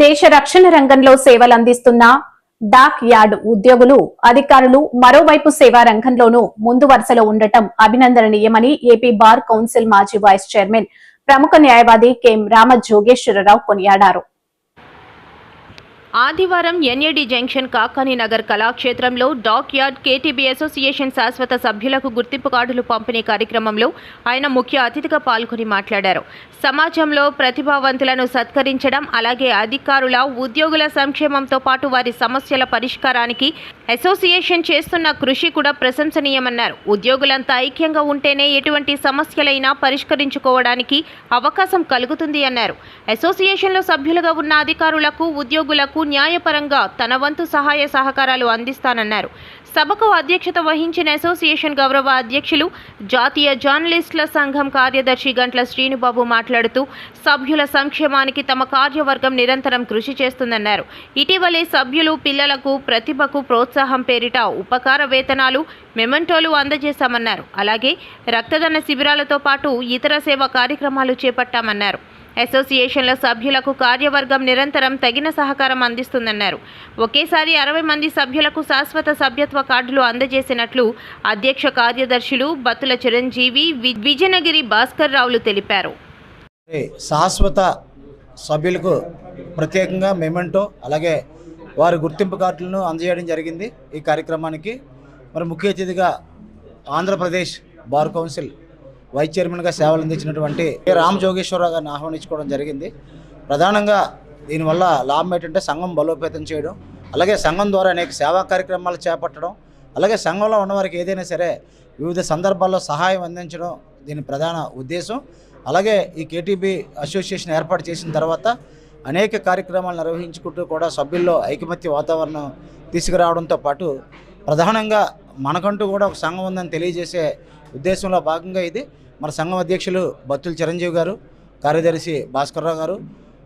దేశ రక్షణ రంగంలో సేవలందిస్తున్న డాక్ యార్డ్ ఉద్యోగులు అధికారులు మరోవైపు సేవా రంగంలోనూ ముందు వరుసలో ఉండటం అభినందనీయమని ఏపీ బార్ కౌన్సిల్ మాజీ వైస్ చైర్మన్ ప్రముఖ న్యాయవాది కెఎం రామ జోగేశ్వరరావు కొనియాడారు. ఆదివారం ఎన్ఏడి జంక్షన్ కాకాని నగర్ కళాక్షేత్రంలో డాక్ యార్డ్ కేటీబీ అసోసియేషన్ శాశ్వత సభ్యులకు గుర్తింపు కార్డులు పంపిణీ కార్యక్రమంలో ఆయన ముఖ్య అతిథిగా పాల్గొని మాట్లాడారు. సమాజంలో ప్రతిభావంతులను సత్కరించడం అలాగే అధికారుల ఉద్యోగుల సంక్షేమంతో పాటు వారి సమస్యల పరిష్కారానికి అసోసియేషన్ చేస్తున్న కృషి కూడా ప్రశంసనీయమన్నారు. ఉద్యోగులంతా ఐక్యంగా ఉంటేనే ఎటువంటి సమస్యలైనా పరిష్కరించుకోవడానికి అవకాశం కలుగుతుంది అన్నారు. అసోసియేషన్లో సభ్యులుగా ఉన్న అధికారులకు ఉద్యోగులకు న్యాయపరంగా తన వంతు సహాయ సహకారాలు అందిస్తానన్నారు. సభకు అధ్యక్షత వహించిన అసోసియేషన్ గౌరవ అధ్యక్షులు జాతీయ జర్నలిస్టుల సంఘం కార్యదర్శి గంట్ల శ్రీనుబాబు మాట్లాడుతూ సభ్యుల సంక్షేమానికి తమ కార్యవర్గం నిరంతరం కృషి చేస్తుందన్నారు. ఇటీవలే సభ్యులు పిల్లలకు ప్రతిభకు ప్రోత్సాహం పేరిట ఉపకార వేతనాలు మెమెంటోలు అందజేశామన్నారు. అలాగే రక్తదాన శిబిరాలతో పాటు ఇతర సేవా కార్యక్రమాలు చేపట్టామన్నారు. అసోసియేషన్ల సభ్యులకు కార్యవర్గం నిరంతరం తగిన సహకారం అందిస్తుందన్నారు. ఒకేసారి అరవై మంది సభ్యులకు శాశ్వత సభ్యత్వ కార్డులు అందజేసినట్లు అధ్యక్ష కార్యదర్శులు బత్తుల చిరంజీవి విజయనగిరి భాస్కర్ రావులు తెలిపారు. శాశ్వత సభ్యులకు ప్రత్యేకంగా మెమెంటో అలాగే వారి గుర్తింపు కార్డులను అందజేయడం జరిగింది ఈ కార్యక్రమానికి. మరి ముఖ్య అతిథిగా ఆంధ్రప్రదేశ్ బార్ కౌన్సిల్ వైస్ చైర్మన్గా సేవలు అందించినటువంటి రామ్ జోగేశ్వరరావు గారిని ఆహ్వానించుకోవడం జరిగింది. ప్రధానంగా దీనివల్ల లాభం ఏంటంటే సంఘం బలోపేతం చేయడం అలాగే సంఘం ద్వారా అనేక సేవా కార్యక్రమాలు చేపట్టడం అలాగే సంఘంలో ఉన్నవారికి ఏదైనా సరే వివిధ సందర్భాల్లో సహాయం అందించడం దీని ప్రధాన ఉద్దేశం. అలాగే ఈ కేటీబీ అసోసియేషన్ ఏర్పాటు చేసిన తర్వాత అనేక కార్యక్రమాలు నిర్వహించుకుంటూ కూడా సభ్యుల్లో ఐకమత్య వాతావరణం తీసుకురావడంతో పాటు ప్రధానంగా మనకంటూ కూడా ఒక సంఘం ఉందని తెలియజేసే ఉద్దేశంలో భాగంగా ఇది. మన సంఘం అధ్యక్షులు బత్తుల చిరంజీవి గారు కార్యదర్శి భాస్కర్రావు గారు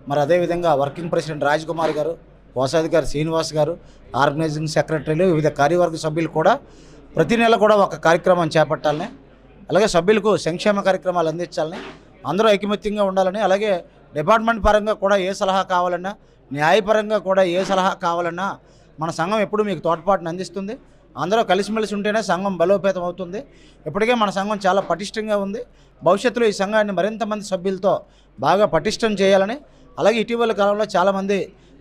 మరి అదేవిధంగా వర్కింగ్ ప్రెసిడెంట్ రాజ్ కుమార్ గారు కోశాధికారి శ్రీనివాస్ గారు ఆర్గనైజింగ్ సెక్రటరీలు వివిధ కార్యవర్గ సభ్యులు కూడా ప్రతి నెల కూడా ఒక కార్యక్రమం చేపట్టాలని అలాగే సభ్యులకు సంక్షేమ కార్యక్రమాలు అందించాలని అందరూ ఐకమత్యంగా ఉండాలని అలాగే డిపార్ట్మెంట్ పరంగా కూడా ఏ సలహా కావాలన్నా న్యాయపరంగా కూడా ఏ సలహా కావాలన్నా మన సంఘం ఎప్పుడు మీకు తోడ్పాటును అందిస్తుంది. అందరూ కలిసిమెలిసి ఉంటేనే సంఘం బలోపేతం అవుతుంది ఇప్పటికే మన సంఘం చాలా పటిష్టంగా ఉంది. భవిష్యత్తులో ఈ సంఘాన్ని మరింత మంది సభ్యులతో బాగా పటిష్టం చేయాలని అలాగే ఇటీవల కాలంలో చాలామంది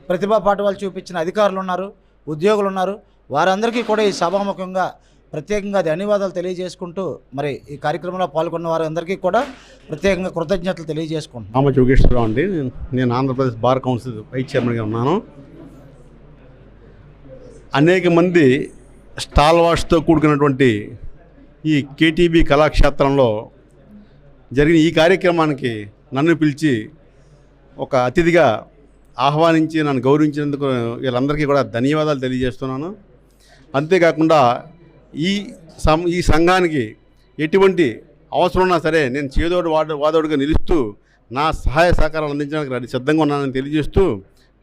ప్రతిభా పాఠవాలు చూపించిన అధికారులు ఉన్నారు ఉద్యోగులు ఉన్నారు. వారందరికీ కూడా ఈ సభాముఖంగా ప్రత్యేకంగా ధన్యవాదాలు తెలియజేసుకుంటూ మరి ఈ కార్యక్రమంలో పాల్గొన్న వారందరికీ కూడా ప్రత్యేకంగా కృతజ్ఞతలు తెలియజేసుకుంటున్నాను రామ జోగేశ్వరరావు అండి. నేను ఆంధ్రప్రదేశ్ బార్ కౌన్సిల్ వైస్ చైర్మన్గా ఉన్నాను. అనేక మంది స్టాల్ వాష్తో కూడుకున్నటువంటి ఈ కేటీబీ కళాక్షేత్రంలో జరిగిన ఈ కార్యక్రమానికి నన్ను పిలిచి ఒక అతిథిగా ఆహ్వానించి నన్ను గౌరవించినందుకు వీళ్ళందరికీ కూడా ధన్యవాదాలు తెలియజేస్తున్నాను. అంతేకాకుండా ఈ సం ఈ సంఘానికి ఎటువంటి అవసరం ఉన్నా సరే నేను చేదోడు వాడు వాదోడుగా నిలుస్తూ నా సహాయ సహకారాలు అందించడానికి రెడీ సిద్ధంగా ఉన్నానని తెలియజేస్తూ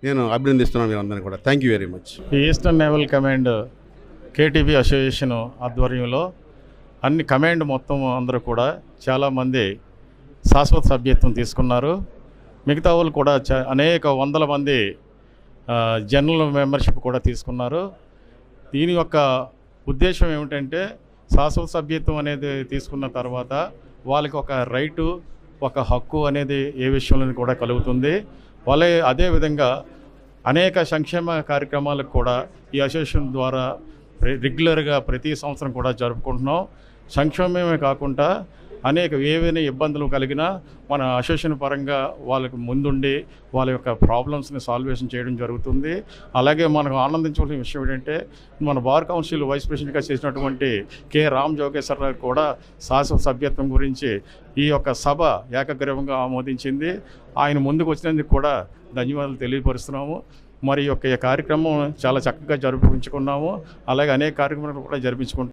నేను అభినందిస్తున్నాను మీరందరినీ కూడా. Thank you very much eastern naval command KTB association ఆధ్వర్యంలో అన్ని కమాండ్ మొత్తం అందరూ కూడా చాలామంది శాశ్వత సభ్యత్వం తీసుకున్నారు. మిగతా వాళ్ళు కూడా అనేక వందల మంది జనరల్ మెంబర్షిప్ కూడా తీసుకున్నారు. దీని యొక్క ఉద్దేశం ఏమిటంటే శాశ్వత సభ్యత్వం అనేది తీసుకున్న తర్వాత వాళ్ళకి ఒక రైటు ఒక హక్కు అనేది ఏ విషయంలో కూడా కలుగుతుంది. వాళ్ళే అదేవిధంగా అనేక సంక్షేమ కార్యక్రమాలకు కూడా ఈ అసోసియేషన్ ద్వారా రెగ్యులర్గా ప్రతి సంవత్సరం కూడా జరుపుకుంటున్నాం. సంక్షేమమే కాకుండా అనేక ఏవైనా ఇబ్బందులు కలిగినా మన అసోసియేషన్ పరంగా వాళ్ళకి ముందుండి వాళ్ళ యొక్క ప్రాబ్లమ్స్ని సాల్వేషన్ చేయడం జరుగుతుంది. అలాగే మనకు ఆనందించవలసిన విషయం ఏంటంటే మన బార్ కౌన్సిల్ వైస్ ప్రెసిడెంట్గా చేసినటువంటి కె. రామ్ జోగేశ్వరరావు కూడా శాశ్వత సభ్యత్వం గురించి ఈ యొక్క సభ ఏకగ్రీవంగా ఆమోదించింది. ఆయన ముందుకు వచ్చినందుకు కూడా ధన్యవాదాలు తెలియపరుస్తున్నాము. మరి యొక్క ఈ కార్యక్రమం చాలా చక్కగా జరిపించుకున్నాము అలాగే అనేక కార్యక్రమాలు కూడా జరిపించుకుంటాం